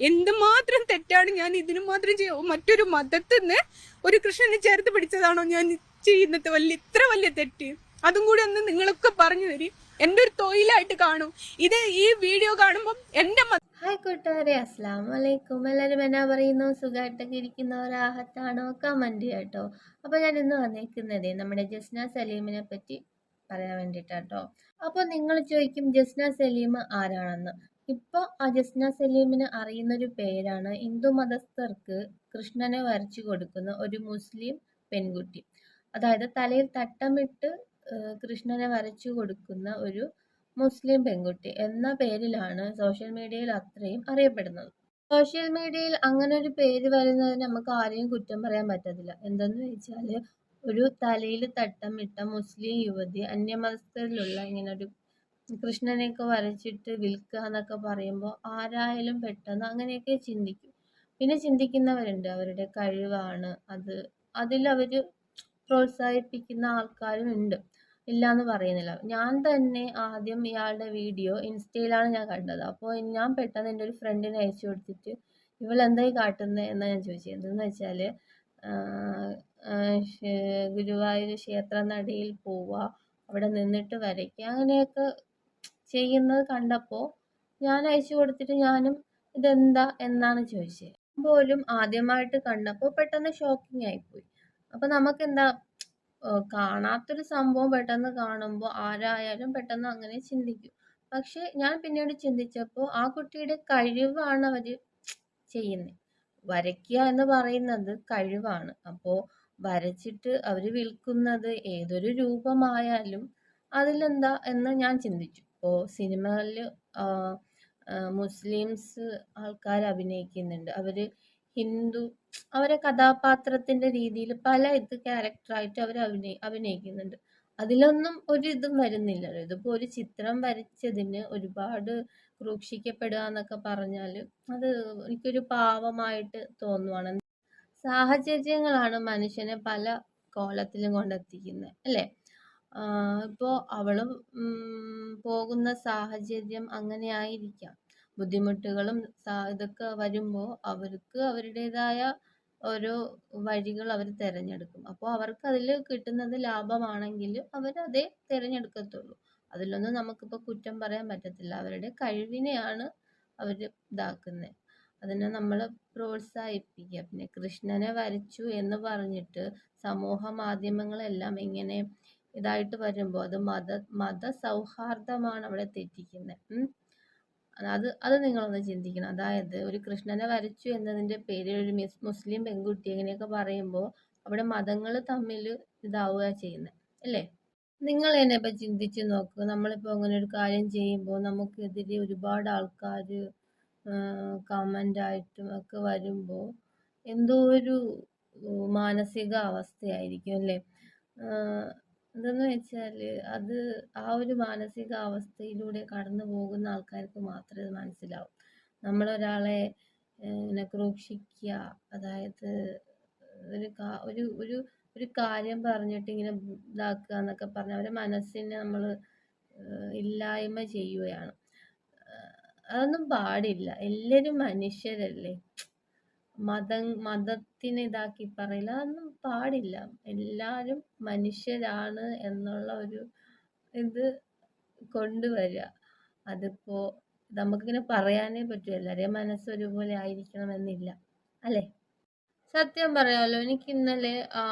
എന്തുമാത്രം തെറ്റാണ് ഞാൻ ഇതിനു മാത്രം ചെയ്യും മറ്റൊരു മതത്തിൽ നിന്ന് ഒരു കൃഷ്ണനെ ചേർത്ത് പിടിച്ചതാണോ ഞാൻ ചെയ്യുന്നത്? വലിയ ഇത്ര വലിയ തെറ്റ്. അതും കൂടി ഒന്ന് നിങ്ങളൊക്കെ പറഞ്ഞു തരും. എന്റെ ഒരു തൊഴിലായിട്ട് കാണും. ഇത് ഈ വീഡിയോ കാണുമ്പോൾ എന്റെ ഹായ് കൂട്ടുകാരെ അസ്സാം വലൈക്കും എല്ലാവരും എന്നാ പറയുന്നു? സുഖമായിട്ടൊക്കെ ഇരിക്കുന്നവരാഹത്താണോ കമന്റ് കേട്ടോ അപ്പോൾ ഞാൻ ഇന്ന് വന്നേക്കുന്നത് നമ്മുടെ ജസ്ന സലീമിനെ പറ്റി പറയാൻ വേണ്ടിട്ടാട്ടോ. അപ്പോൾ നിങ്ങൾ ചോദിക്കും ജസ്ന സലീം ആരാണെന്ന്? ഇപ്പോൾ അജസ്ന ജസ്ന സലീമിന് അറിയുന്നൊരു പേരാണ്. ഹിന്ദു മതസ്ഥർക്ക് കൃഷ്ണനെ വരച്ചു കൊടുക്കുന്ന ഒരു മുസ്ലിം പെൺകുട്ടി. അതായത് തലയിൽ തട്ടമിട്ട് കൃഷ്ണനെ വരച്ചു കൊടുക്കുന്ന ഒരു മുസ്ലിം പെൺകുട്ടി എന്ന പേരിലാണ് സോഷ്യൽ മീഡിയയിൽ അത്രയും അറിയപ്പെടുന്നത്. സോഷ്യൽ മീഡിയയിൽ അങ്ങനെ ഒരു പേര് വരുന്നതിന് നമുക്ക് ആരെയും കുറ്റം പറയാൻ പറ്റത്തില്ല. എന്തെന്ന് വെച്ചാൽ ഒരു തലയിൽ തട്ടമിട്ട മുസ്ലിം യുവതി അന്യമതസ്ഥരിലുള്ള ഇങ്ങനെ ഒരു കൃഷ്ണനെയൊക്കെ വരച്ചിട്ട് വിൽക്കുക എന്നൊക്കെ പറയുമ്പോൾ ആരായാലും പെട്ടെന്ന് അങ്ങനെയൊക്കെ ചിന്തിക്കും. പിന്നെ ചിന്തിക്കുന്നവരുണ്ട്. അവരുടെ കഴിവാണ് അത്. അതിൽ അതിലവർ പ്രോത്സാഹിപ്പിക്കുന്ന ആൾക്കാരും ഉണ്ട്. ഇല്ല എന്ന് പറയുന്നില്ല. ഞാൻ തന്നെ ആദ്യം ഇയാളുടെ വീഡിയോ ഇൻസ്റ്റയിലാണ് ഞാൻ കണ്ടത്. അപ്പോൾ ഞാൻ പെട്ടെന്ന് എന്റെ ഒരു ഫ്രണ്ടിന് അയച്ചു കൊടുത്തിട്ട് ഇവൾ എന്തായി കാട്ടുന്നത് എന്നാണ് ഞാൻ ചോദിച്ചത്. എന്തെന്ന് വെച്ചാൽ ഗുരുവായൂർ ക്ഷേത്ര നടയിൽ പോവുക അവിടെ നിന്നിട്ട് വരയ്ക്കുക അങ്ങനെയൊക്കെ ചെയ്യുന്നത് കണ്ടപ്പോൾ ഞാൻ അയച്ചു കൊടുത്തിട്ട് ഞാനും ഇതെന്താ എന്നാണ് ചോദിച്ചത്. പോലും ആദ്യമായിട്ട് കണ്ടപ്പോൾ പെട്ടെന്ന് ഷോക്കിംഗ് ആയിപ്പോയി. അപ്പോൾ നമുക്കെന്താ കാണാത്തൊരു സംഭവം പെട്ടെന്ന് കാണുമ്പോൾ ആരായാലും പെട്ടെന്ന് അങ്ങനെ ചിന്തിക്കും. പക്ഷെ ഞാൻ പിന്നീട് ചിന്തിച്ചപ്പോൾ ആ കുട്ടിയുടെ കഴിവാണ് അവർ ചെയ്യുന്നത് വരയ്ക്കുക എന്ന് പറയുന്നത് കഴിവാണ്. അപ്പോൾ വരച്ചിട്ട് അവർ വിൽക്കുന്നത് ഏതൊരു രൂപമായാലും അതിലെന്താ എന്ന് ഞാൻ ചിന്തിച്ചു. ഇപ്പോൾ സിനിമകളിൽ മുസ്ലിംസ് ആൾക്കാർ അഭിനയിക്കുന്നുണ്ട്. അവർ ഹിന്ദു അവരെ കഥാപാത്രത്തിന്റെ രീതിയിൽ പല ഇത് ക്യാരക്ടറായിട്ട് അവർ അഭിനയി അഭിനയിക്കുന്നുണ്ട്. അതിലൊന്നും ഒരു ഇതും വരുന്നില്ല. ഇതിപ്പോൾ ഒരു ചിത്രം വരച്ചതിന് ഒരുപാട് ക്രൂക്ഷിക്കപ്പെടുക എന്നൊക്കെ പറഞ്ഞാൽ അത് എനിക്കൊരു പാവമായിട്ട് തോന്നുവാണ്. സാഹചര്യങ്ങളാണ് മനുഷ്യനെ പല കോലത്തിലും കൊണ്ടെത്തിക്കുന്നത് അല്ലേ? ഇപ്പോൾ അവളും പോകുന്ന സാഹചര്യം അങ്ങനെ ആയിരിക്കാം ബുദ്ധിമുട്ടുകളും ഇതൊക്കെ വരുമ്പോൾ അവർക്ക് അവരുടേതായ ഓരോ വഴികൾ അവർ തിരഞ്ഞെടുക്കും. അപ്പോൾ അവർക്ക് അതിൽ കിട്ടുന്നത് ലാഭമാണെങ്കിൽ അവർ അതേ തിരഞ്ഞെടുക്കത്തുള്ളൂ. അതിലൊന്നും നമുക്കിപ്പോൾ കുറ്റം പറയാൻ പറ്റത്തില്ല. അവരുടെ കഴിവിനെയാണ് അവർ ഇതാക്കുന്നത് അതിനെ നമ്മൾ പ്രോത്സാഹിപ്പിക്കുക. പിന്നെ കൃഷ്ണനെ വരച്ചു എന്ന് പറഞ്ഞിട്ട് സമൂഹ മാധ്യമങ്ങളെല്ലാം ഇങ്ങനെ ഇതായിട്ട് വരുമ്പോൾ അത് മത മത സൗഹാർദ്ദമാണ് അവിടെ തെറ്റിക്കുന്നത് അത് അത് നിങ്ങളൊന്ന് ചിന്തിക്കണം. അതായത് ഒരു കൃഷ്ണനെ വരച്ചു എന്നതിന്റെ പേരിൽ ഒരു മിസ് മുസ്ലിം പെൺകുട്ടി ഇങ്ങനെയൊക്കെ പറയുമ്പോൾ അവിടെ മതങ്ങൾ തമ്മിൽ ഇതാവുക ചെയ്യുന്നത് അല്ലേ? നിങ്ങൾ എന്നെ ഇപ്പം ചിന്തിച്ച് നോക്കുക നമ്മളിപ്പോൾ അങ്ങനെ ഒരു കാര്യം ചെയ്യുമ്പോൾ നമുക്കെതിരെ ഒരുപാട് ആൾക്കാർ കമന്റായിട്ടും ഒക്കെ വരുമ്പോൾ എന്തോ ഒരു മാനസിക അവസ്ഥയായിരിക്കും അല്ലേ? എന്തെന്ന് വെച്ചാൽ അത് ആ ഒരു മാനസിക അവസ്ഥയിലൂടെ കടന്നു പോകുന്ന ആൾക്കാർക്ക് മാത്രമേ അത് മനസ്സിലാവൂ. നമ്മളൊരാളെ ഇങ്ങനെ ക്രൂക്ഷിക്കുക അതായത് ഒരു കാ- ഒരു ഒരു ഒരു കാര്യം പറഞ്ഞിട്ട് ഇങ്ങനെ ഇതാക്കുക എന്നൊക്കെ പറഞ്ഞ് അവരെ മനസ്സിനെ നമ്മൾ ഇല്ലായ്മ ചെയ്യുകയാണ്. അതൊന്നും പാടില്ല. എല്ലാവരും മനുഷ്യരല്ലേ? മതം മതത്തിനെ ഇതാക്കി പറയില്ല. അതൊന്നും പാടില്ല. എല്ലാവരും മനുഷ്യരാണ് എന്നുള്ള ഒരു ഇത് കൊണ്ടുവരിക. അതിപ്പോൾ നമുക്കിങ്ങനെ പറയാനേ പറ്റൂ. എല്ലാവരെയും മനസ്സ് ഒരുപോലെ ആയിരിക്കണമെന്നില്ല. അല്ലേ? സത്യം പറയാമല്ലോ എനിക്ക് ഇന്നലെ ആ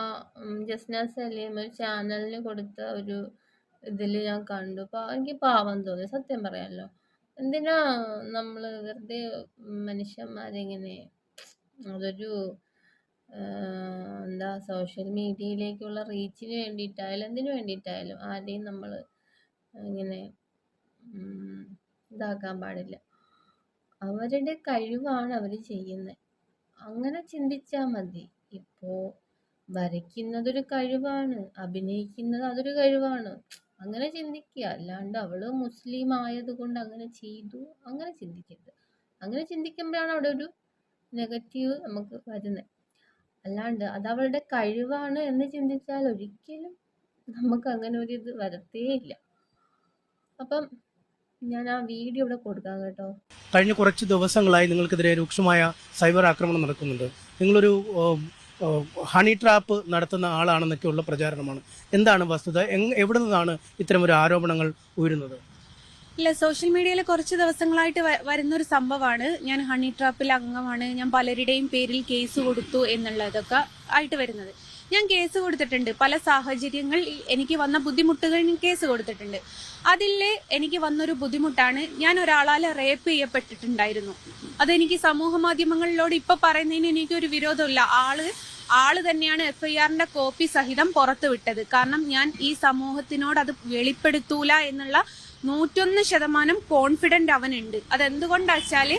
ജസ്ന സലീം ഒരു ചാനലിന് കൊടുത്ത ഒരു ഇതിൽ ഞാൻ കണ്ടു. എനിക്ക് പാവം തോന്നി. സത്യം പറയാമല്ലോ എന്തിനാ നമ്മൾ വെറുതെ മനുഷ്യന്മാരെ ഇങ്ങനെ അതൊരു എന്താ സോഷ്യൽ മീഡിയയിലേക്കുള്ള റീച്ചിന് വേണ്ടിയിട്ടായാലും എന്തിനു വേണ്ടിയിട്ടായാലും ആരെയും നമ്മൾ ഇങ്ങനെ ഇതാക്കാൻ പാടില്ല. അവരുടെ കഴിവാണ് അവർ ചെയ്യുന്നത് അങ്ങനെ ചിന്തിച്ചാൽ മതി. ഇപ്പോൾ വരയ്ക്കുന്നതൊരു കഴിവാണ് അഭിനയിക്കുന്നത് അതൊരു കഴിവാണ്. അങ്ങനെ ചിന്തിക്കുക. അല്ലാണ്ട് അവൾ മുസ്ലിം ആയതുകൊണ്ട് അങ്ങനെ ചെയ്തു. അങ്ങനെ ചിന്തിക്കരുത്. അങ്ങനെ ചിന്തിക്കുമ്പോഴാണ് അവിടെ ഒരു നെഗറ്റീവ് നമുക്ക് വരുന്നത് അല്ലാണ്ട് അത് അവളുടെ കഴിവാണ് എന്ന് ചിന്തിച്ചാൽ ഒരിക്കലും നമുക്ക് അങ്ങനെ ഒരു ഇത് വരത്തേ ഇല്ല അപ്പം ഞാൻ ആ വീഡിയോ ഇവിടെ കൊടുക്കാം കേട്ടോ. കഴിഞ്ഞ കുറച്ച് ദിവസങ്ങളായി നിങ്ങൾക്കെതിരെ രൂക്ഷമായ സൈബർ ആക്രമണം നടക്കുന്നുണ്ട്. നിങ്ങളൊരു ഹണി ട്രാപ്പ് നടത്തുന്ന ആളാണെന്നൊക്കെയുള്ള പ്രചാരണമാണ്. എന്താണ് വസ്തുത? എവിടെ നിന്നാണ് ഇത്തരം ഒരു ആരോപണങ്ങൾ ഉയരുന്നത്? ഇല്ല സോഷ്യൽ മീഡിയയിൽ കുറച്ച് ദിവസങ്ങളായിട്ട് വരുന്നൊരു സംഭവമാണ് ഞാൻ ഹണി ട്രാപ്പിൽ അംഗമാണ്. ഞാൻ പലരുടെയും പേരിൽ കേസ് കൊടുത്തു എന്നുള്ളതൊക്കെ ആയിട്ട് വരുന്നത്. ഞാൻ കേസ് കൊടുത്തിട്ടുണ്ട്. പല സാഹചര്യങ്ങൾ എനിക്ക് വന്ന ബുദ്ധിമുട്ടുകൾ കേസ് കൊടുത്തിട്ടുണ്ട്. അതിൽ എനിക്ക് വന്നൊരു ബുദ്ധിമുട്ടാണ്. ഞാൻ ഒരാളാൽ റേപ്പ് ചെയ്യപ്പെട്ടിട്ടുണ്ടായിരുന്നു. അതെനിക്ക് സമൂഹ മാധ്യമങ്ങളിലോട് ഇപ്പൊ പറയുന്നതിന് എനിക്കൊരു വിരോധമില്ല. ആൾ ആൾ തന്നെയാണ് എഫ് ഐ ആറിന്റെ കോപ്പി സഹിതം പുറത്തുവിട്ടത്. കാരണം ഞാൻ ഈ സമൂഹത്തിനോട് അത് വെളിപ്പെടുത്തൂല എന്നുള്ള നൂറ്റൊന്ന് ശതമാനം കോൺഫിഡന്റ് അവനുണ്ട്. അതെന്തുകൊണ്ടാച്ചാൽ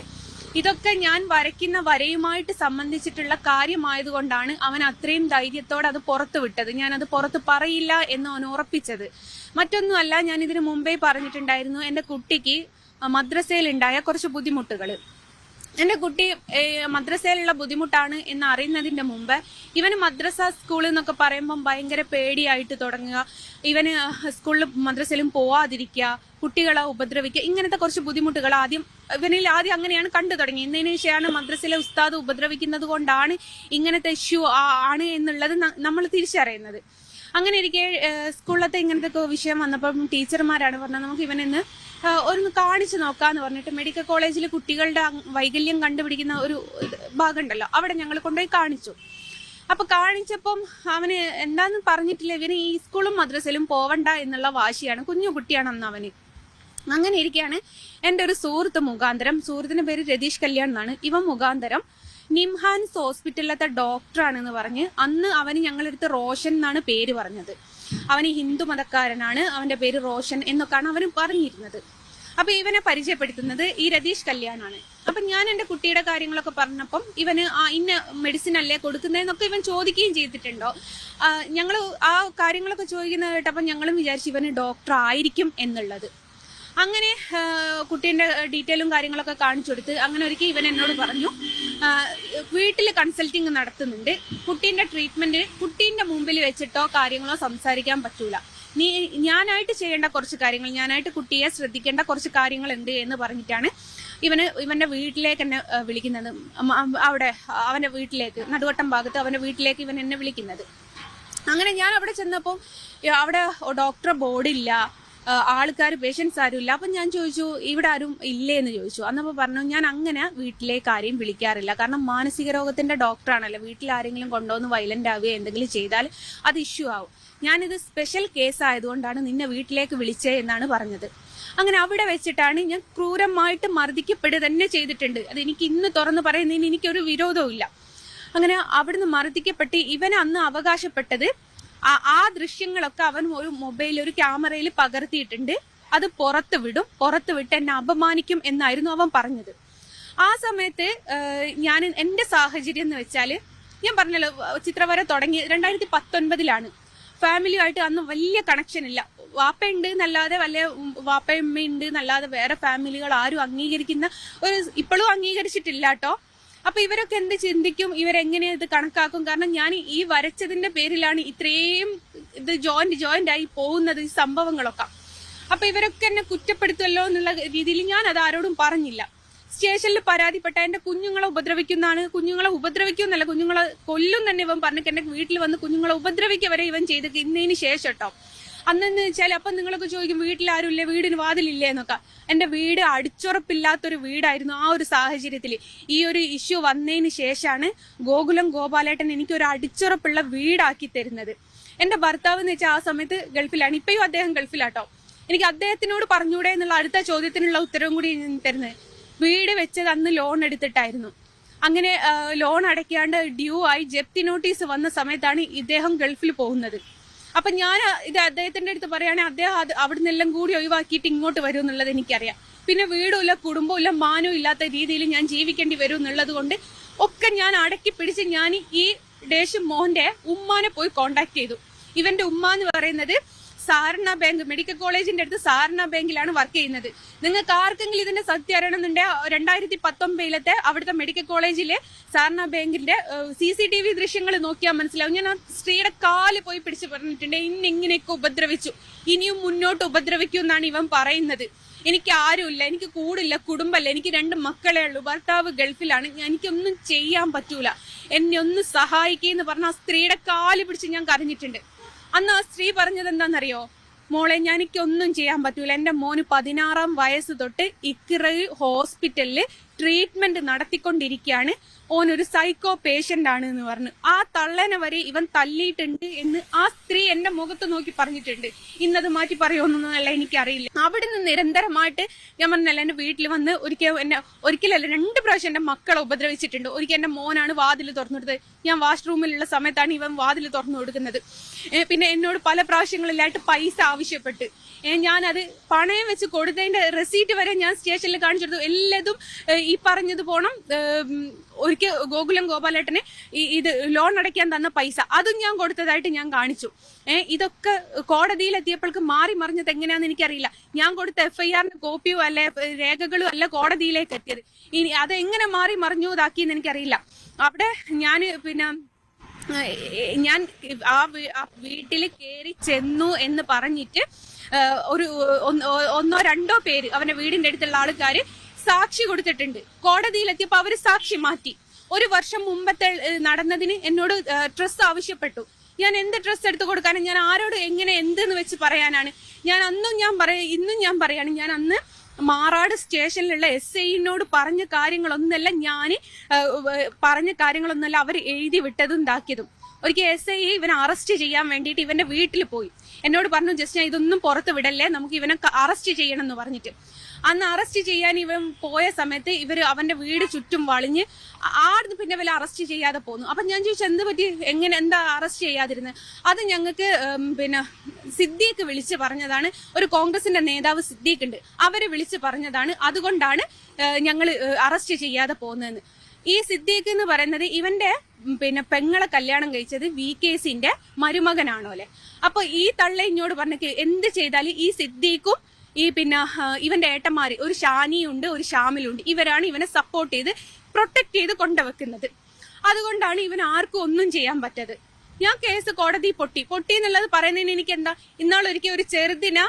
ഇതൊക്കെ ഞാൻ വരയ്ക്കുന്ന വരയുമായിട്ട് സംബന്ധിച്ചിട്ടുള്ള കാര്യമായതുകൊണ്ടാണ് അവൻ അത്രയും ധൈര്യത്തോടെ അത് പുറത്തു വിട്ടത്. ഞാൻ അത് പുറത്ത് പറയില്ല എന്ന് അവൻ ഉറപ്പിച്ചത്. മറ്റൊന്നുമല്ല ഞാൻ ഇതിനു മുമ്പേ പറഞ്ഞിട്ടുണ്ടായിരുന്നു എന്റെ കുട്ടിക്ക് മദ്രസയിലുണ്ടായ കുറച്ച് ബുദ്ധിമുട്ടുകൾ എന്റെ കുട്ടി മദ്രസയിലുള്ള ബുദ്ധിമുട്ടാണ് എന്ന് അറിയുന്നതിന്റെ മുമ്പ് ഇവന് മദ്രസ സ്കൂളിൽ നിന്നൊക്കെ പറയുമ്പം ഭയങ്കര പേടിയായിട്ട് തുടങ്ങുക. ഇവന് സ്കൂളിലും മദ്രസയിലും പോവാതിരിക്കുക കുട്ടികളെ ഉപദ്രവിക്കുക ഇങ്ങനത്തെ കുറച്ച് ബുദ്ധിമുട്ടുകൾ ആദ്യം ഇവനിൽ ആദ്യം അങ്ങനെയാണ് കണ്ടു തുടങ്ങി. എന്നതിന് ശേഷമാണ് മദ്രസയിലെ ഉസ്താദ് ഉപദ്രവിക്കുന്നത് കൊണ്ടാണ് ഇങ്ങനത്തെ ഇഷ്യൂ ആണ് എന്നുള്ളത് നമ്മൾ തിരിച്ചറിയുന്നത്. അങ്ങനെ ഇരിക്കെ സ്കൂളിലത്തെ ഇങ്ങനത്തെ വിഷയം വന്നപ്പം ടീച്ചർമാരാണ് പറഞ്ഞത് നമുക്ക് ഇവനെന്ന് ഒന്ന് കാണിച്ചു നോക്കാന്ന് പറഞ്ഞിട്ട് മെഡിക്കൽ കോളേജിൽ കുട്ടികളുടെ വൈകല്യം കണ്ടുപിടിക്കുന്ന ഒരു ഭാഗമുണ്ടല്ലോ അവിടെ ഞങ്ങൾ കൊണ്ടുപോയി കാണിച്ചു. അപ്പൊ കാണിച്ചപ്പം അവന് എന്താന്ന് പറഞ്ഞിട്ടില്ല ഇവന് ഈ സ്കൂളും മദ്രസയിലും പോവണ്ട എന്നുള്ള വാശിയാണ് കുഞ്ഞു കുട്ടിയാണ് അന്ന് അവന്. അങ്ങനെ ഇരിക്കുകയാണ് എന്റെ ഒരു സുഹൃത്ത് മുഖാന്തരം സുഹൃത്തിന്റെ പേര് രതീഷ് കല്യാൺ എന്നാണ്. ഇവൻ മുഖാന്തരം നിംഹാൻസ് ഹോസ്പിറ്റലിലത്തെ ഡോക്ടറാണെന്ന് പറഞ്ഞ് അന്ന് അവന് ഞങ്ങളെടുത്ത് റോഷൻ എന്നാണ് പേര് പറഞ്ഞത്. അവന് ഹിന്ദു മതക്കാരനാണ് അവന്റെ പേര് റോഷൻ എന്നൊക്കെയാണ് അവന് പറഞ്ഞിരുന്നത്. അപ്പൊ ഇവനെ പരിചയപ്പെടുത്തുന്നത് ഈ രതീഷ് കല്യാണാണ്. അപ്പൊ ഞാൻ എന്റെ കുട്ടിയുടെ കാര്യങ്ങളൊക്കെ പറഞ്ഞപ്പം ഇവന് ആ ഇന്ന മെഡിസിൻ അല്ലേ കൊടുക്കുന്നതെന്നൊക്കെ ഇവൻ ചോദിക്കുകയും ചെയ്തിട്ടുണ്ടോ? ഞങ്ങൾ ആ കാര്യങ്ങളൊക്കെ ചോദിക്കുന്നത് കേട്ടപ്പോൾ ഞങ്ങളും വിചാരിച്ചു ഇവന് ഡോക്ടർ ആയിരിക്കും എന്നുള്ളത്. അങ്ങനെ കുട്ടീന്റെ ഡീറ്റെയിലും കാര്യങ്ങളൊക്കെ കാണിച്ചു കൊടുത്ത് അങ്ങനെ ഒരിക്കൽ ഇവൻ എന്നോട് പറഞ്ഞു. വീട്ടിൽ കൺസൾട്ടിങ് നടത്തുന്നുണ്ട്. കുട്ടീന്റെ ട്രീറ്റ്മെന്റ് കുട്ടീന്റെ മുമ്പിൽ വെച്ചിട്ടോ കാര്യങ്ങളോ സംസാരിക്കാൻ പറ്റൂല. നീ ഞാനായിട്ട് ചെയ്യേണ്ട കുറച്ച് കാര്യങ്ങൾ ഞാനായിട്ട് കുട്ടിയെ ശ്രദ്ധിക്കേണ്ട കുറച്ച് കാര്യങ്ങൾ ഉണ്ട് എന്ന് പറഞ്ഞിട്ടാണ് ഇവന് ഇവന്റെ വീട്ടിലേക്ക് എന്നെ വിളിക്കുന്നത്. അവിടെ അവന്റെ വീട്ടിലേക്ക് നടുവട്ടം ഭാഗത്ത് അവന്റെ വീട്ടിലേക്ക് ഇവൻ എന്നെ വിളിക്കുന്നത്. അങ്ങനെ ഞാൻ അവിടെ ചെന്നപ്പോൾ അവിടെ ഡോക്ടറെ ബോർഡില്ല. ആൾക്കാർ പേഷ്യൻസ് ആരും ഇല്ല. അപ്പം ഞാൻ ചോദിച്ചു ഇവിടെ ആരും ഇല്ലേ എന്ന് ചോദിച്ചു. അന്നപ്പോൾ പറഞ്ഞു ഞാൻ അങ്ങനെ വീട്ടിലേക്ക് ആരെയും വിളിക്കാറില്ല. കാരണം മാനസിക രോഗത്തിന്റെ ഡോക്ടറാണല്ലോ വീട്ടിൽ ആരെങ്കിലും കൊണ്ടുവന്ന് വയലന്റ് ആവുകയോ എന്തെങ്കിലും ചെയ്താൽ അത് ഇഷ്യൂ ആവും. ഞാനിത് സ്പെഷ്യൽ കേസ് ആയതുകൊണ്ടാണ് നിന്നെ വീട്ടിലേക്ക് വിളിച്ചേ എന്നാണ് പറഞ്ഞത്. അങ്ങനെ അവിടെ വെച്ചിട്ടാണ് ഞാൻ ക്രൂരമായിട്ട് മർദ്ദിക്കപ്പെടുക തന്നെ ചെയ്തിട്ടുണ്ട്. അത് എനിക്ക് ഇന്ന് തുറന്ന് പറയുന്നതിന് എനിക്കൊരു വിരോധവും ഇല്ല അങ്ങനെ അവിടുന്ന് മർദ്ദിക്കപ്പെട്ട് ഇവൻ അന്ന് അവകാശപ്പെട്ടത് ആ- ദൃശ്യങ്ങളൊക്കെ അവൻ ഒരു മൊബൈൽ ഒരു ക്യാമറയിൽ പകർത്തിയിട്ടുണ്ട്. അത് പുറത്ത് വിടും. പുറത്ത് വിട്ട് എന്നെ അപമാനിക്കും എന്നായിരുന്നു അവൻ പറഞ്ഞത്. ആ സമയത്ത് ഞാൻ എന്റെ സാഹചര്യം എന്ന് വെച്ചാൽ ഞാൻ പറഞ്ഞല്ലോ ചിത്രവര തുടങ്ങി രണ്ടായിരത്തി പത്തൊൻപതിലാണ് ഫാമിലിയുമായിട്ട് അന്ന് വലിയ കണക്ഷൻ ഇല്ല. വാപ്പയുണ്ട് എന്നല്ലാതെ വല്ല വാപ്പയമ്മയുണ്ട് എന്നല്ലാതെ വേറെ ഫാമിലികൾ ആരും അംഗീകരിക്കുന്ന ഒരു ഇപ്പോഴും അംഗീകരിച്ചിട്ടില്ല കേട്ടോ. അപ്പൊ ഇവരൊക്കെ എന്ത് ചിന്തിക്കും? ഇവരെങ്ങനെ ഇത് കണക്കാക്കും? കാരണം ഞാൻ ഈ വരച്ചതിന്റെ പേരിലാണ് ഇത്രയും ഇത് ജോയിന്റ് ജോയിന്റ് ആയി പോകുന്നത് ഈ സംഭവങ്ങളൊക്കെ. അപ്പൊ ഇവരൊക്കെ എന്നെ കുറ്റപ്പെടുത്തുമല്ലോ എന്നുള്ള രീതിയിൽ ഞാൻ അത് ആരോടും പറഞ്ഞില്ല. സ്റ്റേഷനിൽ പരാതിപ്പെട്ട എന്റെ കുഞ്ഞുങ്ങളെ ഉപദ്രവിക്കുന്നതാണ്. കുഞ്ഞുങ്ങളെ ഉപദ്രവിക്കുന്നല്ല കുഞ്ഞുങ്ങളെ കൊല്ലും തന്നെ ഇവൻ പറഞ്ഞിട്ട് എന്റെ വീട്ടിൽ വന്ന് കുഞ്ഞുങ്ങളെ ഉപദ്രവിക്കുക വരെ ഇവൻ ചെയ്ത് ഇന്നതിന് ശേഷം കേട്ടോ. അന്നെന്ന് വെച്ചാൽ അപ്പം നിങ്ങളൊക്കെ ചോദിക്കും വീട്ടിൽ ആരുമില്ലേ വീടിന് വാതിലില്ലേ? എന്നൊക്കെ. എന്റെ വീട് അടിച്ചുറപ്പില്ലാത്തൊരു വീടായിരുന്നു ആ ഒരു സാഹചര്യത്തിൽ ഈ ഒരു ഇഷ്യൂ വന്നതിന് ശേഷമാണ് ഗോകുലം ഗോപാലേട്ടൻ എനിക്കൊരു അടിച്ചുറപ്പുള്ള വീടാക്കി തരുന്നത്. എന്റെ ഭർത്താവ് എന്ന് വെച്ചാൽ ആ സമയത്ത് ഗൾഫിലാണ്. ഇപ്പോഴും അദ്ദേഹം ഗൾഫിലാട്ടോ. എനിക്ക് അദ്ദേഹത്തിനോട് പറഞ്ഞൂടെ എന്നുള്ള അടുത്ത ചോദ്യത്തിനുള്ള ഉത്തരവും കൂടി തരുന്നത്. വീട് വെച്ചത് അന്ന് ലോൺ എടുത്തിട്ടായിരുന്നു. അങ്ങനെ ലോൺ അടയ്ക്കാണ്ട് ഡ്യൂ ആയി ജപ്തി നോട്ടീസ് വന്ന സമയത്താണ് ഇദ്ദേഹം ഗൾഫിൽ പോകുന്നത്. അപ്പൊ ഞാൻ ഇത് അദ്ദേഹത്തിന്റെ അടുത്ത് പറയുകയാണെങ്കിൽ അദ്ദേഹം അത് അവിടെ നിന്നെല്ലാം കൂടി ഒഴിവാക്കിയിട്ട് ഇങ്ങോട്ട് വരും എന്നുള്ളത് എനിക്കറിയാം. പിന്നെ വീടുമില്ല കുടുംബമില്ല മാനവും ഇല്ലാത്ത രീതിയിൽ ഞാൻ ജീവിക്കേണ്ടി വരും എന്നുള്ളത് കൊണ്ട് ഒക്കെ ഞാൻ അടക്കി പിടിച്ച് ഞാൻ ഈ ഡേഷ് മോഹന്റെ ഉമ്മാനെ പോയി കോണ്ടാക്ട് ചെയ്തു. ഇവന്റെ ഉമ്മ എന്ന് പറയുന്നത് സാരണ ബാങ്ക് മെഡിക്കൽ കോളേജിന്റെ അടുത്ത് സാരണ ബാങ്കിലാണ് വർക്ക് ചെയ്യുന്നത്. നിങ്ങൾക്ക് ആർക്കെങ്കിലും ഇതിന്റെ സത്യം അറിയണമെന്നുണ്ടെങ്കിൽ രണ്ടായിരത്തി പത്തൊമ്പതിലത്തെ അവിടുത്തെ മെഡിക്കൽ കോളേജിലെ സാരണ ബാങ്കിന്റെ സി സി ടി വി ദൃശ്യങ്ങൾ നോക്കിയാൽ മനസ്സിലാവും. ഞാൻ ആ സ്ത്രീയുടെ കാൽ പോയി പിടിച്ച് പറഞ്ഞിട്ടുണ്ട്. ഇന്ന് ഇങ്ങനെയൊക്കെ ഉപദ്രവിച്ചു. ഇനിയും മുന്നോട്ട് ഉപദ്രവിക്കും എന്നാണ് ഇവൻ പറയുന്നത്. എനിക്ക് ആരുമില്ല എനിക്ക് കൂടില്ല കുടുംബമല്ല എനിക്ക് രണ്ട് മക്കളെ ഉള്ളൂ. ഭർത്താവ് ഗൾഫിലാണ്. എനിക്കൊന്നും ചെയ്യാൻ പറ്റൂല. എന്നെ ഒന്ന് സഹായിക്കുക എന്ന് പറഞ്ഞ ആ സ്ത്രീയുടെ കാൽ പിടിച്ച് ഞാൻ കരഞ്ഞിട്ടുണ്ട്. അന്ന് ആ സ്ത്രീ പറഞ്ഞത് എന്താണെന്നറിയോ? മോളെ ഞാൻ എനിക്കൊന്നും ചെയ്യാൻ പറ്റൂല. എന്റെ മോന് പതിനാറാം വയസ്സ് തൊട്ട് ഇക്കിറ ഹോസ്പിറ്റലിൽ ട്രീറ്റ്മെന്റ് നടത്തിക്കൊണ്ടിരിക്കുകയാണ്. ഓനൊരു സൈക്കോ പേഷ്യന്റ് ആണ് എന്ന് പറഞ്ഞു. ആ തള്ളനെ വരെ ഇവൻ തല്ലിയിട്ടുണ്ട് എന്ന് ആ സ്ത്രീ എന്റെ മുഖത്ത് നോക്കി പറഞ്ഞിട്ടുണ്ട്. ഇന്നത് മാറ്റി പറയുമെന്നല്ല എനിക്കറിയില്ല. അവിടുന്ന് നിരന്തരമായിട്ട് ഞാൻ പറഞ്ഞല്ല എന്റെ വീട്ടിൽ വന്ന് ഒരിക്കൽ എന്നെ ഒരിക്കലല്ല രണ്ട് പ്രാവശ്യം എന്റെ മക്കളെ ഉപദ്രവിച്ചിട്ടുണ്ട്. ഒരിക്കൽ എന്റെ മോനാണ് വാതിൽ തുറന്നു കൊടുത്തത് ഞാൻ വാഷ്റൂമിലുള്ള സമയത്താണ് ഇവൻ വാതിൽ തുറന്നു കൊടുക്കുന്നത്. പിന്നെ എന്നോട് പല പ്രാവശ്യങ്ങളിലായിട്ട് പൈസ ആവശ്യപ്പെട്ട്. ഞാനത് പണയം വെച്ച് കൊടുത്തതിന്റെ റെസീറ്റ് വരെ ഞാൻ സ്റ്റേഷനിൽ കാണിച്ചു കൊടുത്തു. എല്ലാതും ഈ പറഞ്ഞത് പോണം ഒരിക്കൽ ഗോകുലം ഗോപാലേട്ടനെ ഈ- ഇത് ലോൺ അടയ്ക്കാൻ തന്ന പൈസ. അതും ഞാൻ കൊടുത്തതായിട്ട് ഞാൻ കാണിച്ചു. ഏഹ് ഇതൊക്കെ കോടതിയിൽ എത്തിയപ്പോൾക്ക് മാറി മറിഞ്ഞത് എങ്ങനെയാണെന്ന് എനിക്കറിയില്ല. ഞാൻ കൊടുത്ത എഫ് ഐ ആറിന് കോപ്പിയോ അല്ലെ രേഖകളോ അല്ല കോടതിയിലേക്ക് എത്തിയത്. ഇനി അത് എങ്ങനെ മാറി മറിഞ്ഞു ഇതാക്കിയെന്ന് എനിക്കറിയില്ല. അവിടെ ഞാൻ പിന്നെ ഞാൻ ആ വീട്ടിൽ കയറി ചെന്നു എന്ന് പറഞ്ഞിട്ട് ഒരു ഒന്നോ രണ്ടോ പേര് അവന്റെ വീടിന്റെ അടുത്തുള്ള ആൾക്കാര് സാക്ഷി കൊടുത്തിട്ടുണ്ട്. കോടതിയിലെത്തിയപ്പോ അവർ സാക്ഷി മാറ്റി. ഒരു വർഷം മുമ്പത്തെ നടന്നതിന് എന്നോട് ഡ്രസ്സ് ആവശ്യപ്പെട്ടു. ഞാൻ എന്ത് ഡ്രസ്സ് എടുത്തു കൊടുക്കാനും ഞാൻ ആരോട് എങ്ങനെ എന്തെന്ന് വെച്ച് പറയാനാണ്. ഞാൻ അന്നും ഞാൻ പറയ ഇന്നും ഞാൻ പറയാണ് ഞാൻ അന്ന് മാറാട് സ്റ്റേഷനിലുള്ള എസ് ഐനോട് പറഞ്ഞ കാര്യങ്ങളൊന്നല്ല ഞാൻ പറഞ്ഞ കാര്യങ്ങളൊന്നല്ല അവർ എഴുതി വിട്ടതും ഇതാക്കിയതും. ഒരിക്കൽ എസ് ഐ ഇവനെ അറസ്റ്റ് ചെയ്യാൻ വേണ്ടിയിട്ട് ഇവന്റെ വീട്ടിൽ പോയി. എന്നോട് പറഞ്ഞു ജസ്റ്റ് ഞാൻ ഇതൊന്നും പുറത്ത് വിടല്ലേ നമുക്ക് ഇവനെ അറസ്റ്റ് ചെയ്യണം എന്ന് പറഞ്ഞിട്ട്. അന്ന് അറസ്റ്റ് ചെയ്യാൻ ഇവൻ പോയ സമയത്ത് ഇവർ അവന്റെ വീട് ചുറ്റും വളഞ്ഞ് ആടുന്ന് പിന്നെ വല്ല അറസ്റ്റ് ചെയ്യാതെ പോന്നു. അപ്പൊ ഞാൻ ചോദിച്ചു എന്ത് പറ്റി? എങ്ങനെ എന്താ അറസ്റ്റ് ചെയ്യാതിരുന്നത് അത് ഞങ്ങൾക്ക് പിന്നെ സിദ്ദീഖ് വിളിച്ച് പറഞ്ഞതാണ്. ഒരു കോൺഗ്രസിന്റെ നേതാവ് സിദ്ദീഖ് ഉണ്ട്. അവരെ വിളിച്ച് പറഞ്ഞതാണ് അതുകൊണ്ടാണ് ഞങ്ങൾ അറസ്റ്റ് ചെയ്യാതെ പോകുന്നതെന്ന് ഈ സിദ്ദീഖ് എന്ന് പറയുന്നത് ഇവന്റെ പിന്നെ പെങ്ങളെ കല്യാണം കഴിച്ചത് വി കെ സിന്റെ മരുമകനാണോ അല്ലെ? അപ്പൊ ഈ തള്ള ഇഞ്ഞോട് പറഞ്ഞ എന്ത് ചെയ്താലും ഈ സിദ്ദീഖും ഈ പിന്നെ ഇവന്റെ ഏട്ടന്മാര് ഒരു ഷാനിയുണ്ട് ഒരു ഷാമിലുണ്ട് ഇവരാണ് ഇവനെ സപ്പോർട്ട് ചെയ്ത് പ്രൊട്ടക്ട് ചെയ്ത് കൊണ്ടുവെക്കുന്നത്. അതുകൊണ്ടാണ് ഇവൻ ആർക്കും ഒന്നും ചെയ്യാൻ പറ്റത് ഞാൻ കേസ് കോടതി പൊട്ടി. പൊട്ടി എന്നുള്ളത് പറയുന്നതിന് എനിക്ക് എന്താ ഇന്നാളൊരിക്കൽ ഒരു ചെറുതിന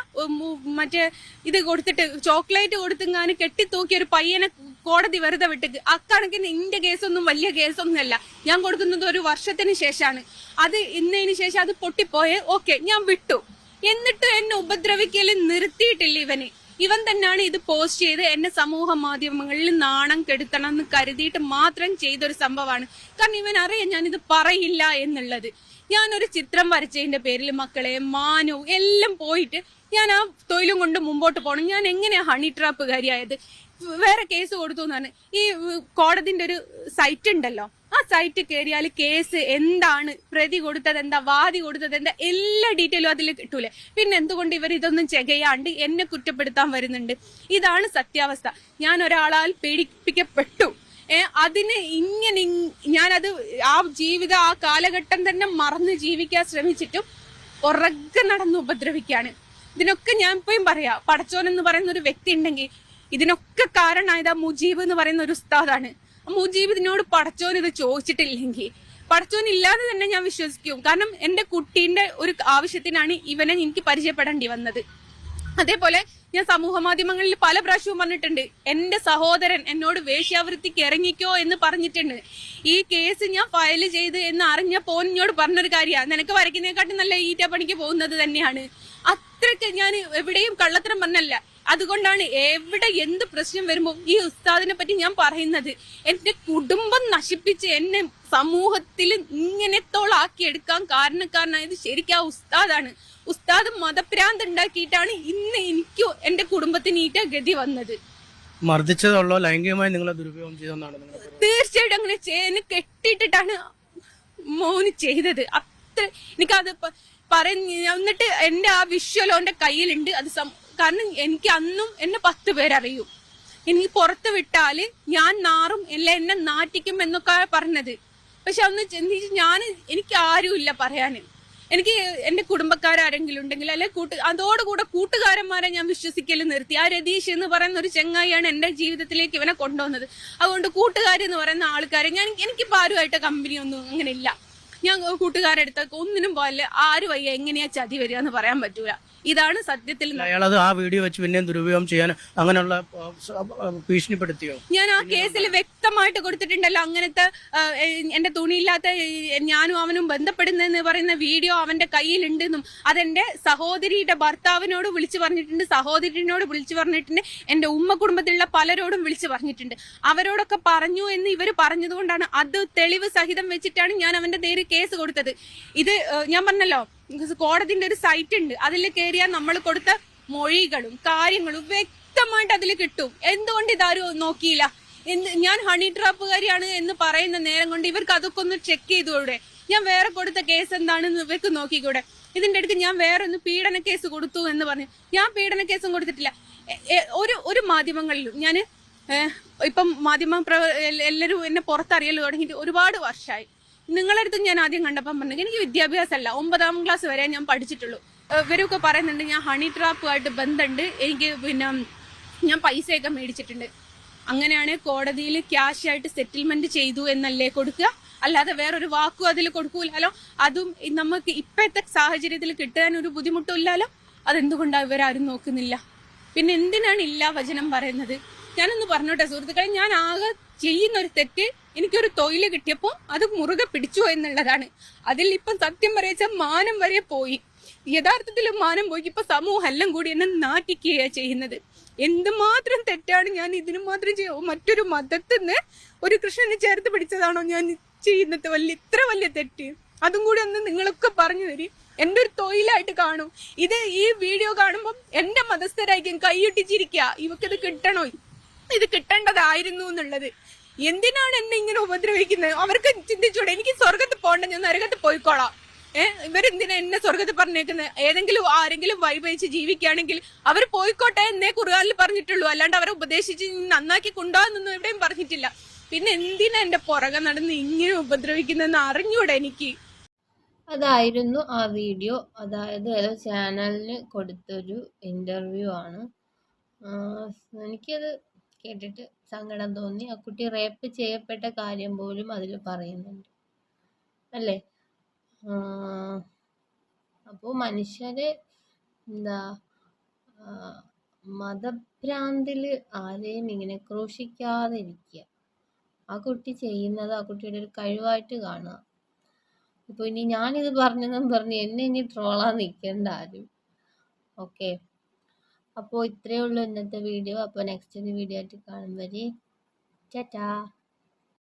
മറ്റേ ഇത് കൊടുത്തിട്ട് ചോക്ലേറ്റ് കൊടുത്തെങ്ങാനും കെട്ടിത്തൂക്കി ഒരു പയ്യനെ കോടതി വെറുതെ വിട്ടിട്ട് അക്കണക്കിന് ഇന്റെ കേസൊന്നും വലിയ കേസൊന്നുമല്ല ഞാൻ കൊടുക്കുന്നത് ഒരു വർഷത്തിന് ശേഷമാണ് അത് ഇന്നതിന് ശേഷം അത് പൊട്ടിപ്പോയെ ഓക്കെ ഞാൻ വിട്ടു. എന്നിട്ട് എന്നെ ഉപദ്രവിക്കൽ നിർത്തിയിട്ടില്ല ഇവന്. ഇവൻ തന്നെയാണ് ഇത് പോസ്റ്റ് ചെയ്ത് എന്നെ സമൂഹ മാധ്യമങ്ങളിൽ നാണം കെടുത്തണം എന്ന് കരുതിയിട്ട് മാത്രം ചെയ്തൊരു സംഭവമാണ്. കാരണം ഇവൻ അറിയാം ഞാനിത് പറയില്ല എന്നുള്ളത്. ഞാനൊരു ചിത്രം വരച്ചതിന്റെ പേരിൽ മക്കളെ മാനവും എല്ലാം പോയിട്ട് ഞാൻ ആ തൊഴിലും കൊണ്ട് മുമ്പോട്ട് പോകണം ഞാൻ എങ്ങനെയാ ഹണി ട്രാപ്പുകാരിയായത്? വേറെ കേസ് കൊടുത്തു എന്നാണ് ഈ കോടതിന്റെ ഒരു സൈറ്റ് ഉണ്ടല്ലോ. ആ സൈറ്റ് കയറിയാൽ കേസ് എന്താണ്? പ്രതി കൊടുത്തത് എന്താ? വാദി കൊടുത്തത് എന്താ? എല്ലാ ഡീറ്റെയിലും അതിൽ കിട്ടൂലേ. പിന്നെ എന്തുകൊണ്ട് ഇവർ ഇതൊന്നും ചെകയാണ്ട് എന്നെ കുറ്റപ്പെടുത്താൻ വരുന്നുണ്ട്? ഇതാണ് സത്യാവസ്ഥ. ഞാൻ ഒരാളാൽ പീഡിപ്പിക്കപ്പെട്ടു. ഏ അതിന് ഇങ്ങനെ ഇങ്- ഞാനത് ആ ജീവിത ആ കാലഘട്ടം തന്നെ മറന്ന് ജീവിക്കാൻ ശ്രമിച്ചിട്ടും ഉറക്കെ നടന്ന് ഉപദ്രവിക്കാണ് ഇതിനൊക്കെ ഞാൻ ഇപ്പോഴും പറയാ. പടച്ചോൻ എന്ന് പറയുന്ന ഒരു വ്യക്തി ഉണ്ടെങ്കിൽ ഇതിനൊക്കെ കാരണമായത് ആ മുജീബ് എന്ന് പറയുന്ന ഒരു ഉസ്താദാണ്. ആ മുജീബ് ഇതിനോട് പടച്ചോൻ ഇത് ചോദിച്ചിട്ടില്ലെങ്കിൽ പടച്ചോൻ ഇല്ലാതെ തന്നെ ഞാൻ വിശ്വസിക്കും. കാരണം എന്റെ കുട്ടീന്റെ ഒരു ആവശ്യത്തിനാണ് ഇവനെ എനിക്ക് പരിചയപ്പെടേണ്ടി വന്നത്. അതേപോലെ ഞാൻ സമൂഹ മാധ്യമങ്ങളിൽ പല പ്രാവശ്യവും പറഞ്ഞിട്ടുണ്ട് എന്റെ സഹോദരൻ എന്നോട് വേശ്യാവൃത്തിക്ക് ഇറങ്ങിക്കോ എന്ന് പറഞ്ഞിട്ടുണ്ട്. ഈ കേസ് ഞാൻ ഫയൽ ചെയ്ത് എന്ന് അറിഞ്ഞപ്പോ എന്നോട് പറഞ്ഞൊരു കാര്യമാണ് നിനക്ക് വരയ്ക്കുന്നതിനെക്കാട്ടും നല്ല ഈറ്റ പണിക്ക് പോകുന്നത് തന്നെയാണ്. അത്രയ്ക്ക് ഞാൻ എവിടെയും കള്ളത്തരം പറഞ്ഞല്ല. അതുകൊണ്ടാണ് എവിടെ എന്ത് പ്രശ്നം വരുമ്പോൾ ഈ ഉസ്താദിനെ പറ്റി ഞാൻ പറയുന്നത്. എന്റെ കുടുംബം നശിപ്പിച്ച് എന്നെ സമൂഹത്തിൽ ഇങ്ങനത്തോളാക്കി എടുക്കാൻ കാരണക്കാരനായത് ശരിക്കും ആ ഉസ്താദാണ്. ഉസ്താദ് മതഭ്രാന്ത് ഉണ്ടാക്കിയിട്ടാണ് ഇന്ന് എനിക്ക് എന്റെ കുടുംബത്തിന് ഈറ്റ ഗതി വന്നത്. മർദ്ദിച്ചതുള്ളോ ലൈംഗികമായി നിങ്ങളെ ദുരുപയോഗം ചെയ്തെന്നാണ് തീർച്ചയായിട്ടും അങ്ങനെ ചേന് കെട്ടിയിട്ടിട്ടാണ് മോന് ചെയ്തത്. അത്ര എനിക്കത് പ- പറഞ്ഞ് എന്നിട്ട് എന്റെ ആ വിഷ്വലോ എന്റെ കയ്യിലുണ്ട്. അത് കാരണം എനിക്ക് അന്നും എന്നെ പത്ത് പേരറിയും. എനിക്ക് പുറത്ത് വിട്ടാൽ ഞാൻ നാറും അല്ല എന്നെ നാറ്റിക്കും എന്നൊക്കെ പറഞ്ഞത്. പക്ഷെ അന്ന് ചിന്തിച്ച് ഞാൻ എനിക്ക് ആരുമില്ല പറയാന്. എനിക്ക് എന്റെ കുടുംബക്കാരെങ്കിലും ഉണ്ടെങ്കിൽ അല്ലെ കൂട്ട് അതോടുകൂടെ കൂട്ടുകാരന്മാരെ ഞാൻ വിശ്വസിക്കൽ നിർത്തി. ആ രതീഷ് എന്ന് പറയുന്ന ഒരു ചെങ്ങായിയാണ് എന്റെ ജീവിതത്തിലേക്ക് ഇവനെ കൊണ്ടുവന്നത്. അതുകൊണ്ട് കൂട്ടുകാർ എന്ന് പറയുന്ന ആൾക്കാരെ ഞാൻ എനിക്കിപ്പോൾ ആരുമായിട്ട് കമ്പനി ഒന്നും അങ്ങനെ ഇല്ല. ഞാൻ കൂട്ടുകാരെടുത്തൊക്കെ ഒന്നിനും പോലെ ആര് വയ്യ? എങ്ങനെയാ ചതി വരിക എന്ന് പറയാൻ പറ്റൂല. ഇതാണ് സത്യത്തിൽ അയാളത് ആ വീഡിയോ വെച്ച് പിന്നെയും ദുരുപയോഗം ചെയ്യാൻ അങ്ങനെയുള്ള ഭീഷണിപ്പെടുത്തിയോ? ഞാൻ ആ കേസിൽ വ്യക്തമായിട്ട് കൊടുത്തിട്ടുണ്ടല്ലോ. അങ്ങനത്തെ എന്റെ തുണിയില്ലാത്ത ഞാനും അവനും ബന്ധപ്പെടുന്നെന്ന് പറയുന്ന വീഡിയോ അവന്റെ കയ്യിലുണ്ടെന്നും അതെന്റെ സഹോദരിയുടെ ഭർത്താവിനോട് വിളിച്ചു പറഞ്ഞിട്ടുണ്ട് സഹോദരിനോട് വിളിച്ചു പറഞ്ഞിട്ടുണ്ട് എന്റെ ഉമ്മ കുടുംബത്തിലുള്ള പലരോടും വിളിച്ചു പറഞ്ഞിട്ടുണ്ട്. അവരോടൊക്കെ പറഞ്ഞു എന്ന് ഇവർ പറഞ്ഞതുകൊണ്ടാണ് അത് തെളിവ് സഹിതം വെച്ചിട്ടാണ് ഞാൻ അവന്റെ നേരെ കേസ് കൊടുത്തത്. ഇത് ഞാൻ പറഞ്ഞല്ലോ കോടതിന്റെ ഒരു സൈറ്റ് ഉണ്ട്. അതിൽ കയറിയാൽ നമ്മൾ കൊടുത്ത മൊഴികളും കാര്യങ്ങളും വ്യക്തമായിട്ട് അതിൽ കിട്ടും. എന്തുകൊണ്ട് ഇതാരും നോക്കിയില്ല? എന്ത് ഞാൻ ഹണി ട്രാപ്പുകാരിയാണ് എന്ന് പറയുന്ന നേരം കൊണ്ട് ഇവർക്ക് അതൊക്കെ ഒന്ന് ചെക്ക് ചെയ്തുകൂടെ? ഞാൻ വേറെ കൊടുത്ത കേസ് എന്താണെന്ന് ഇവർക്ക് നോക്കിക്കൂടെ? ഇതിന്റെ അടുത്ത് ഞാൻ വേറെ ഒന്ന് പീഡന കേസ് കൊടുത്തു എന്ന് പറഞ്ഞു. ഞാൻ പീഡന കേസും കൊടുത്തിട്ടില്ല. ഒരു ഒരു മാധ്യമങ്ങളിലും ഞാൻ ഇപ്പം മാധ്യമ എല്ലാവരും എന്നെ പുറത്തറിയൽ തുടങ്ങിയിട്ട് ഒരുപാട് വർഷമായി നിങ്ങളുടെ അടുത്ത് ഞാൻ ആദ്യം കണ്ടപ്പം പറഞ്ഞു എനിക്ക് വിദ്യാഭ്യാസമല്ല ഒമ്പതാം ക്ലാസ് വരെ ഞാൻ പഠിച്ചിട്ടുള്ളൂ. ഇവരൊക്കെ പറയുന്നുണ്ട് ഞാൻ ഹണി ട്രാപ്പുമായിട്ട് ബന്ധമുണ്ട് എനിക്ക് പിന്നെ ഞാൻ പൈസയൊക്കെ മേടിച്ചിട്ടുണ്ട്. അങ്ങനെയാണ് കോടതിയിൽ ക്യാഷ് ആയിട്ട് സെറ്റിൽമെന്റ് ചെയ്തു എന്നല്ലേ കൊടുക്കുക? അല്ലാതെ വേറൊരു വാക്കും അതിൽ കൊടുക്കൂലല്ലോ അതും നമുക്ക് ഇപ്പോഴത്തെ സാഹചര്യത്തിൽ കിട്ടാൻ ഒരു ബുദ്ധിമുട്ടില്ലല്ലോ അതെന്തുകൊണ്ടാണ് ഇവരാരും നോക്കുന്നില്ല? പിന്നെ എന്തിനാണ് ഇല്ല വചനം പറയുന്നത്? ഞാനൊന്ന് പറഞ്ഞോട്ടെ സുഹൃത്തുക്കളെ? ഞാൻ ആകെ ചെയ്യുന്ന ഒരു തെറ്റ് എനിക്കൊരു തൊഴിൽ കിട്ടിയപ്പോൾ അത് മുറുകെ പിടിച്ചു എന്നുള്ളതാണ്. അതിൽ ഇപ്പം സത്യം പറയച്ച മാനം വരെ പോയി. യഥാർത്ഥത്തിൽ മാനം പോയി. ഇപ്പൊ സമൂഹം എല്ലാം കൂടി എന്നെ നാട്ടിക്കുകയാണ് ചെയ്യുന്നത്. എന്തുമാത്രം തെറ്റാണ് ഞാൻ ഇതിനു മാത്രം ചെയ്യും മറ്റൊരു മതത്തിൽ നിന്ന് ഒരു കൃഷ്ണനെ ചേർത്ത് പിടിച്ചതാണോ ഞാൻ ചെയ്യുന്നത്? വലിയ ഇത്ര വലിയ തെറ്റ്. അതും കൂടി ഒന്ന് നിങ്ങളൊക്കെ പറഞ്ഞു തരും. എന്റെ ഒരു തൊഴിലായിട്ട് കാണും. ഇത് ഈ വീഡിയോ കാണുമ്പോൾ എന്റെ മതസ്ഥരായിരിക്കും കൈയൊട്ടിച്ചിരിക്കുക ഇവക്കത് കിട്ടണോ? ഇത് കിട്ടേണ്ടതായിരുന്നു എന്നുള്ളത്. എന്തിനാണ് എന്നെ ഇങ്ങനെ ഉപദ്രവിക്കുന്നത്? അവർക്ക് ചിന്തിച്ചൂടെ എനിക്ക് സ്വർഗത്ത് പോകണ്ട ഞാൻ നരകത്ത് പോയിക്കോളാം. ഏഹ് ഇവരെന്തിനാ എന്നെ സ്വർഗത്ത് പറഞ്ഞേക്കുന്നത് ഏതെങ്കിലും ആരെങ്കിലും വൈബയിച്ച് ജീവിക്കുകയാണെങ്കിൽ അവർ പോയിക്കോട്ടെ എന്നേ കുറുകാലിൽ പറഞ്ഞിട്ടുള്ളൂ. അല്ലാണ്ട് അവരെ ഉപദേശിച്ച് നന്നാക്കി കൊണ്ടുപോകാന്നൊന്നും എവിടെയും പറഞ്ഞിട്ടില്ല. പിന്നെ എന്തിനാ എന്റെ പുറകെ നടന്ന് ഇങ്ങനെ ഉപദ്രവിക്കുന്നതെന്ന് അറിഞ്ഞൂടെ എനിക്ക്? അതായിരുന്നു ആ വീഡിയോ. അതായത് ഏതോ ചാനലിന് കൊടുത്തൊരു ഇന്റർവ്യൂ ആണ്. എനിക്കത് കേട്ടിട്ട് സങ്കടം തോന്നി. ആ കുട്ടി റേപ്പ് ചെയ്യപ്പെട്ട കാര്യം പോലും അതിൽ പറയുന്നുണ്ട്. അല്ലേ? അപ്പോൾ മനുഷ്യരെ എന്താ മതഭ്രാന്തിൽ ആരെയും ഇങ്ങനെ ക്രൂശിക്കാതിരിക്കുക. ആ കുട്ടി ചെയ്യുന്നത് ആ കുട്ടിയുടെ ഒരു കഴിവായിട്ട് കാണുക. ഇപ്പോൾ ഇനി ഞാനിത് പറഞ്ഞെന്നും പറഞ്ഞ് എന്നെ ഇനി ട്രോളാ നിൽക്കേണ്ട ആരും. ഓക്കെ അപ്പോൾ ഇത്രയേ ഉള്ളൂ ഇന്നത്തെ വീഡിയോ അപ്പോൾ നെക്സ്റ്റ് വീഡിയോ ആയിട്ട് കാണും വരെ. ടാറ്റാ.